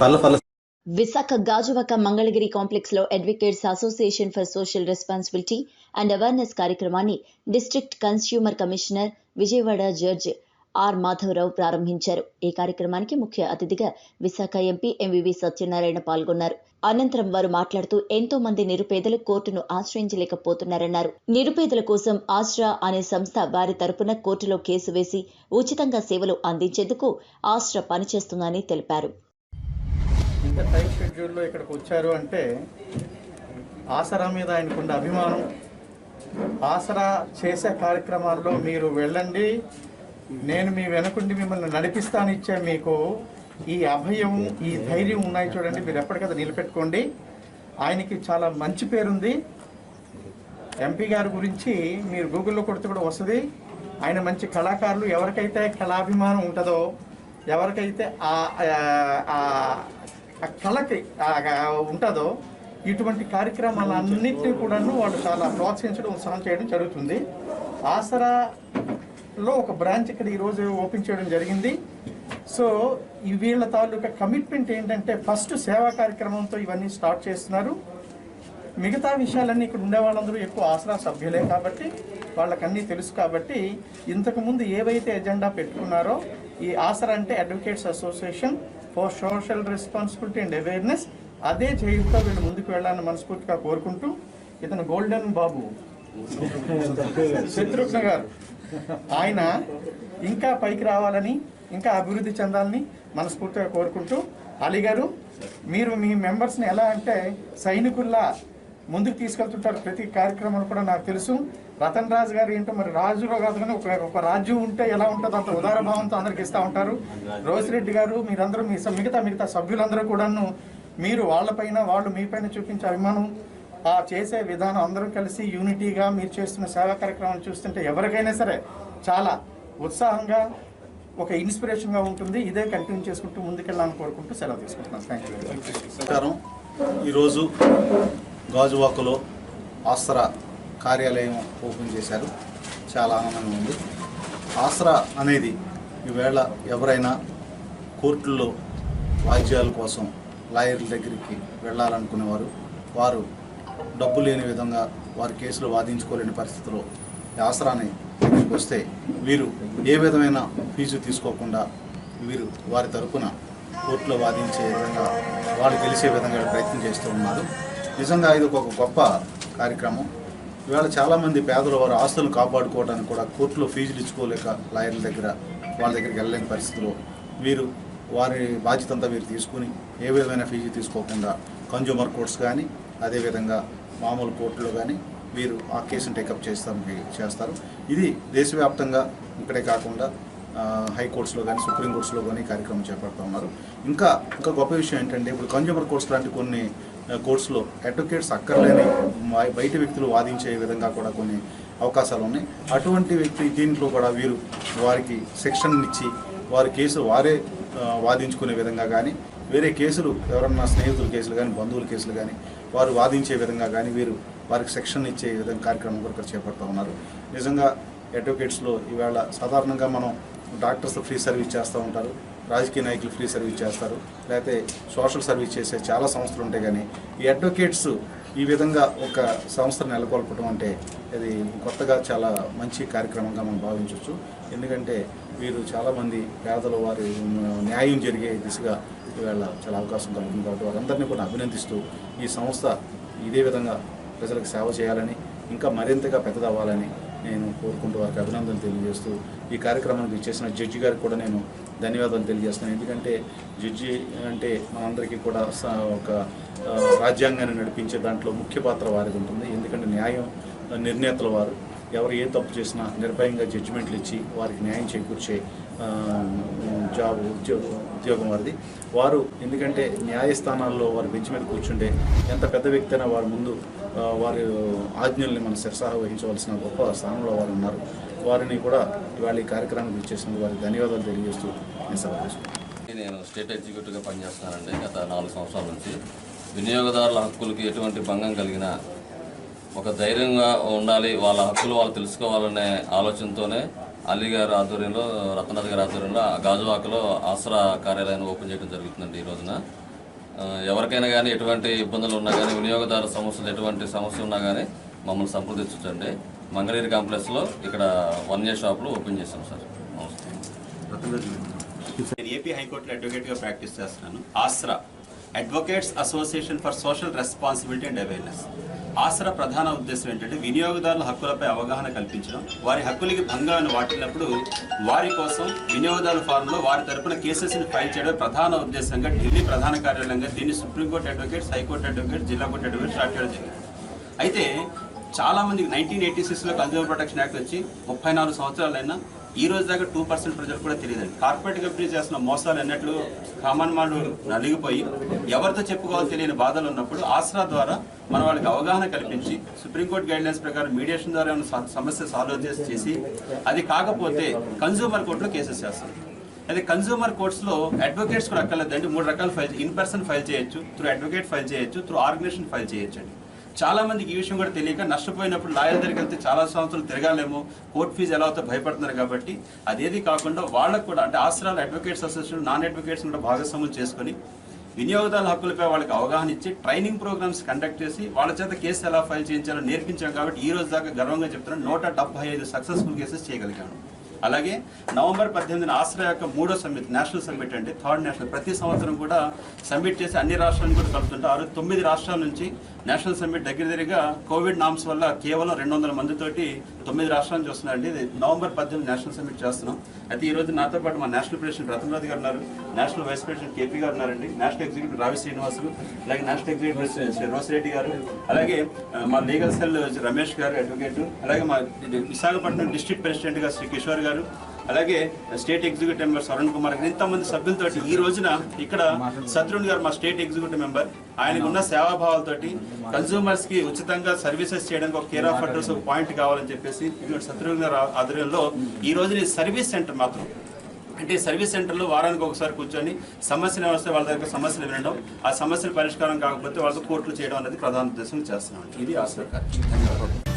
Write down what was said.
పర్ల విశాఖ గాజువాక మంగళగిరి కాంప్లెక్స్లో advocates association for social responsibility and awareness కార్యక్రమాన్ని district consumer commissioner Vijayawada judge R Madhavarao ప్రారంభించారు. ఈ కార్యక్రమానికి ముఖ్య అతిథిగా విశాఖ ఎంపీ ఎంవివి సత్యనారాయణ పాల్గొన్నారు. అనంతరం వారు మాట్లాడుతూ ఎంతో మంది నిరుపేదలు కోర్టును ఆశ్రయించలేకపోతున్నారన్నారు. నిరుపేదల కోసం ఆశ్రా అనే సంస్థ వారి తరపున కోర్టులో కేసు వేసి ఉచితంగా సేవలు అందించేందుకు ఆశ్రా పనిచేస్తుందని తెలిపారు. ఇంత షెడ్యూల్లో ఇక్కడికి వచ్చారు అంటే ఆసరా మీద ఆయనకున్న అభిమానం. ఆసరా చేసే కార్యక్రమాల్లో మీరు వెళ్ళండి. నేను మీ వెనకుండి మిమ్మల్ని నడిపిస్తాను ఇచ్చే మీకు ఈ అభయం ఈ ధైర్యం ఉన్నాయి చూడండి. మీరు ఎప్పటికదా నిలబెట్టుకోండి. ఆయనకి చాలా మంచి పేరుంది. ఎంపీ గారి గురించి మీరు గూగుల్లో కొడితే కూడా వస్తుంది. ఆయన మంచి కళాకారులు. ఎవరికైతే కళాభిమానం ఉంటుందో ఎవరికైతే ఆ కళకి ఉంటుందో ఇటువంటి కార్యక్రమాలన్నింటినీ కూడాను వాళ్ళు చాలా ప్రోత్సహించడం ఉత్సాహం చేయడం జరుగుతుంది. ఆసరా ఆసరాలో ఒక బ్రాంచ్ ఇక్కడ ఈరోజు ఓపెన్ చేయడం జరిగింది. సో ఈ వీళ్ళ తాలూకా కమిట్మెంట్ ఏంటంటే ఫస్ట్ సేవా కార్యక్రమంతో ఇవన్నీ స్టార్ట్ చేస్తున్నారు. మిగతా విషయాలన్నీ ఇక్కడ ఉండే వాళ్ళందరూ ఎక్కువ ఆసరా సభ్యులే కాబట్టి వాళ్ళకన్నీ తెలుసు కాబట్టి ఇంతకుముందు ఏవైతే ఎజెండా పెట్టుకున్నారో ఈ ఆసరా అంటే advocates association for social responsibility and awareness అదే చేయుతో వీళ్ళు ముందుకు వెళ్ళాలని మనస్ఫూర్తిగా కోరుకుంటూ ఇతను గోల్డెన్ బాబు. శత్రుఘ్న గారు. ఆయన ఇంకా పైకి రావాలని ఇంకా అభివృద్ధి చెందాలని మనస్ఫూర్తిగా కోరుకుంటూ అలీ గారు మీరు మీ మెంబర్స్ని ఎలా అంటే సైనికుల్లా ముందుకు తీసుకెళ్తుంటారు ప్రతి కార్యక్రమం కూడా నాకు తెలుసు. రతన్ రాజు గారు ఏంటో మరి రాజులో కాదు కానీ ఒక ఒక రాజ్యం ఉంటే ఎలా ఉంటుందో అంత ఉదార భావంతో అందరికి ఇస్తూ ఉంటారు. రోసిరెడ్డి గారు మీరందరూ మీ స- మిగతా మిగతా సభ్యులందరూ కూడాను మీరు వాళ్ళపైన వాళ్ళు మీపైన చూపించే అభిమానం ఆ చేసే విధానం అందరూ కలిసి యూనిటీగా మీరు చేస్తున్న సేవా కార్యక్రమాలు చూస్తుంటే ఎవరికైనా సరే చాలా ఉత్సాహంగా ఒక ఇన్స్పిరేషన్గా ఉంటుంది. ఇదే కంటిన్యూ చేసుకుంటూ ముందుకెళ్ళాలని కోరుకుంటూ సెలవు తీసుకుంటున్నాను. థ్యాంక్ యూ ఈరోజు గాజువాకలో ఆసరా కార్యాలయం ఓపెన్ చేశారు. చాలా ఆనందంగా ఉంది. ఆసరా అనేది ఈవేళ ఎవరైనా కోర్టుల్లో వాయిద్యాల కోసం లాయర్ల దగ్గరికి వెళ్ళాలనుకునేవారు. వారు డబ్బు లేని విధంగా వారి కేసులు వాదించుకోలేని పరిస్థితిలో ఈ ఆసరాని దగ్గరికి వస్తే వీరు ఏ విధమైన ఫీజు తీసుకోకుండా వీరు వారి తరపున కోర్టులో వాదించే విధంగా వాళ్ళు గెలిచే విధంగా ప్రయత్నం చేస్తూ ఉన్నారు. నిజంగా ఇది ఒక గొప్ప కార్యక్రమం. ఇవాళ చాలామంది పేదలు వారి ఆస్తులను కాపాడుకోవడానికి కూడా కోర్టులో ఫీజులు ఇచ్చుకోలేక లాయర్ల దగ్గర వాళ్ళ దగ్గరికి వెళ్ళలేని పరిస్థితిలో వీరు వారి బాధ్యత అంతా వీరు తీసుకుని ఏ విధమైన ఫీజు తీసుకోకుండా కన్జ్యూమర్ కోర్ట్స్ కానీ అదేవిధంగా మామూలు కోర్టులో కానీ వీరు ఆ కేసును టేకప్ చేస్తానికి చేస్తారు. ఇది దేశవ్యాప్తంగా ఇక్కడే కాకుండా హైకోర్ట్స్లో కానీ సుప్రీంకోర్ట్స్లో కానీ కార్యక్రమం చేపడుతూ ఉన్నారు. ఇంకా ఇంకా గొప్ప విషయం ఏంటంటే ఇప్పుడు కన్జ్యూమర్ కోర్ట్స్ లాంటి కొన్ని కోర్సులో కోర్ట్స్లో అడ్వకేట్స్ అక్కర్లేని బయట వ్యక్తులు వాదించే విధంగా కూడా కొన్ని అవకాశాలు ఉన్నాయి. అటువంటి వ్యక్తి దీంట్లో కూడా వీరు వారికి శిక్షణ ఇచ్చి వారి కేసు వారే వాదించుకునే విధంగా కానీ వేరే కేసులు ఎవరన్నా స్నేహితుల కేసులు కానీ బంధువుల కేసులు కానీ వారు వాదించే విధంగా కానీ వీరు వారికి శిక్షణ ఇచ్చే విధంగా కార్యక్రమం కూడా చేపడుతూ ఉన్నారు. నిజంగా అడ్వకేట్స్లో ఈవేళ సాధారణంగా మనం డాక్టర్స్ ఫ్రీ సర్వీస్ చేస్తూ ఉంటారు. రాజకీయ నాయకులు ఫ్రీ సర్వీస్ చేస్తారు. లేకపోతే సోషల్ సర్వీస్ చేసే చాలా సంస్థలు ఉంటాయి కానీ ఈ అడ్వకేట్స్ ఈ విధంగా ఒక సంస్థను నెలకొల్పడం అంటే అది కొత్తగా చాలా మంచి కార్యక్రమంగా మనం భావించవచ్చు. ఎందుకంటే వీరు చాలామంది పేదలు వారి న్యాయం జరిగే దిశగా ఈవేళ చాలా అవకాశం కలుగుతుంది కాబట్టి వారందరినీ కూడా అభినందిస్తూ ఈ సంస్థ ఇదే విధంగా ప్రజలకు సేవ చేయాలని ఇంకా మరింతగా పెద్దదవ్వాలని నేను కోరుకుంటూ వారికి అభినందనలు తెలియజేస్తూ ఈ కార్యక్రమానికి ఇచ్చేసిన జడ్జి గారికి కూడా నేను ధన్యవాదాలు తెలియజేస్తున్నాను. ఎందుకంటే జడ్జి అంటే మనందరికీ కూడా స- ఒక రాజ్యాంగాన్ని నడిపించే దాంట్లో ముఖ్య పాత్ర వారిది ఉంటుంది. ఎందుకంటే న్యాయం నిర్ణేతల వారు. ఎవరు ఏ తప్పు చేసినా నిర్భయంగా జడ్జిమెంట్లు ఇచ్చి వారికి న్యాయం చేకూర్చే జాబ్ ఉద్యోగ ఉద్యోగం వారిది. వారు ఎందుకంటే న్యాయస్థానాల్లో వారు బెంచ్ మీద కూర్చుంటే ఎంత పెద్ద వ్యక్తి అయినా వారి ముందు వారి ఆజ్ఞల్ని మన శిరసాహ వహించవలసిన గొప్ప స్థానంలో వారు ఉన్నారు. వారిని కూడా ఇవాళ ఈ కార్యక్రమానికి ఇచ్చేసినందుకు వారికి ధన్యవాదాలు తెలియజేస్తూ నేను నేను స్టేట్ ఎగ్జిక్యూటివ్గా పనిచేస్తున్నానండి. గత నాలుగు సంవత్సరాల నుంచి వినియోగదారుల హక్కులకి ఎటువంటి భంగం కలిగినా ఒక ధైర్యంగా ఉండాలి వాళ్ళ హక్కులు వాళ్ళు తెలుసుకోవాలనే ఆలోచనతోనే అలీ గారి ఆధ్వర్యంలో రత్నాథ్ గారి ఆధ్వర్యంలో గాజువాకలో ఆసరా కార్యాలయాన్ని ఓపెన్ చేయడం జరుగుతుందండి ఈ రోజున. ఎవరికైనా కానీ ఎటువంటి ఇబ్బందులు ఉన్నా కానీ వినియోగదారు సమస్యలు ఎటువంటి సమస్య ఉన్నా కానీ మమ్మల్ని సంప్రదించండి. మంగళగిరి కాంప్లెక్స్లో ఇక్కడ వన్ ఇయర్ షాప్లో ఓపెన్ చేస్తాం సార్. నమస్తే. నేను ఏపీ హైకోర్టులో అడ్వకేట్గా ప్రాక్టీస్ చేస్తున్నాను. Aasra. Advocates association for social responsibility and awareness. Aasra ప్రధాన ఉద్దేశం ఏంటంటే వినియోగదారుల హక్కులపై అవగాహన కల్పించడం వారి హక్కులకి భంగాన్ని వాటినప్పుడు వారి కోసం వినియోగదారుల ఫారంలో వారి తరపున కేసెస్ని ఫైల్ చేయడం ప్రధాన ఉద్దేశంగా ఢిల్లీ ప్రధాన కార్యాలయంగా దీన్ని supreme court advocates high court advocate జిల్లా కోర్టు అడ్వకేట్ స్టార్ట్ చేయడం జరిగింది. అయితే చాలామంది నైన్టీన్ ఎయిటీ సిక్స్లో కన్జ్యూమర్ ప్రొటెక్షన్ యాక్ట్ వచ్చి ముప్పై నాలుగు సంవత్సరాలైనా ఈ రోజు దాకా టూ పర్సెంట్ ప్రజలు కూడా తెలియదండి. కార్పొరేట్ కంపెనీ చేస్తున్న మోసాలు అన్నట్లు కామన్ మాలు నలిగిపోయి ఎవరితో చెప్పుకోవాలో తెలియని బాధలు ఉన్నప్పుడు ఆసరా ద్వారా మన వాళ్ళకి అవగాహన కల్పించి సుప్రీంకోర్టు గైడ్లైన్స్ ప్రకారం మీడియేషన్ ద్వారా ఏమైనా సమస్య సాల్వ్ చేసి చేసి అది కాకపోతే కన్జ్యూమర్ కోర్టులో కేసెస్ చేస్తారు. అయితే కన్జ్యూమర్ కోర్ట్స్లో అడ్వకేట్స్ కూడా అక్కర్లేదండి. మూడు రకాల ఫైల్ ఇన్ పర్సన్ ఫైల్ చేయొచ్చు త్రూ అడ్వకేట్ ఫైల్ చేయొచ్చు త్రూ ఆర్గనైజేషన్ ఫైల్ చేయొచ్చు అండి చాలా మందికి ఈ విషయం కూడా తెలియక నష్టపోయినప్పుడు లాయర్ దగ్గరికి వెళ్తే చాలా సంవత్సరాలు తిరగాలేమో కోర్టు ఫీజు ఎలా అవుతో భయపడుతున్నారు కాబట్టి అదేది కాకుండా వాళ్ళకు కూడా అంటే ఆశ్రాల అడ్వకేట్స్ అసోసియేషన్ నాన్ అడ్వకేట్స్ కూడా భాగస్వాములు చేసుకొని వినియోగదారుల హక్కులపై వాళ్ళకి అవగాహన ఇచ్చి ట్రైనింగ్ ప్రోగ్రామ్స్ కండక్ట్ చేసి వాళ్ళ చేత కేసు ఎలా ఫైల్ చేయించాలో నేర్పించాం కాబట్టి ఈ రోజు దాకా గర్వంగా చెప్తున్నాను నూట డెబ్బై ఐదు సక్సెస్ఫుల్ కేసెస్ చేయగలిగాను. అలాగే నవంబర్ పద్దెనిమిదిన ఆశ్రయ యొక్క మూడో సమ్మిట్ నేషనల్ సమ్మిట్ అంటే థర్డ్ నేషనల్ ప్రతి సంవత్సరం కూడా సమ్మిట్ చేసి అన్ని రాష్ట్రాలను కూడా కలుపుతుంటారు. తొమ్మిది రాష్ట్రాల నుంచి నేషనల్ సమ్మిట్ దగ్గర దగ్గరగా కోవిడ్ నామ్స్ వల్ల కేవలం రెండు వందల మందితోటి తొమ్మిది రాష్ట్రాలు చూస్తున్నారండి. ఇది నవంబర్ పద్దెనిమిది నేషనల్ సమ్మిట్ చేస్తున్నాం. అయితే ఈ రోజు నాతో పాటు మా నేషనల్ ప్రెసిడెంట్ రతన్రాజ్ గారు ఉన్నారు. నేషనల్ వైస్ ప్రెసిడెంట్ కేపీ గారు ఉన్నారండి. నేషనల్ ఎగ్జిక్యూటివ్ రావి శ్రీనివాసులు అలాగే national executive president Shri Rosireddy గారు అలాగే మా లీగల్ సెల్ రమేష్ గారు అడ్వకేట్ అలాగే మా విశాఖపట్నం డిస్ట్రిక్ట్ ప్రెసిడెంట్గా శ్రీ కిషోర్ గారు అలాగే state executive member Arun Kumar గారు ఇంతమంది సభ్యులతో ఈ రోజున ఇక్కడ శత్రుఘ్న గారు మా స్టేట్ ఎగ్జిక్యూటివ్ మెంబర్. ఆయనకు ఉన్న సేవాభావాలతోటి కన్సూమర్స్కి ఉచితంగా సర్వీసెస్ చేయడానికి ఒక కేర్ ఆఫ్ అడ్రస్ ఒక పాయింట్ కావాలని చెప్పేసి ఇక్కడ శత్రుఘ్న గారు ఆధ్వర్యంలో ఈ రోజున ఈ సర్వీస్ సెంటర్ మాత్రం అంటే ఈ సర్వీస్ సెంటర్లో వారానికి ఒకసారి కూర్చొని సమస్యలు వస్తే వాళ్ళ దగ్గర సమస్యలు వినడం ఆ సమస్యల పరిష్కారం కాకపోతే వాళ్ళతో కోర్టులు చేయడం అనేది ప్రధాన ఉద్దేశం చేస్తున్నాం. ఇది ఆశ్రయ కార్యక్రమం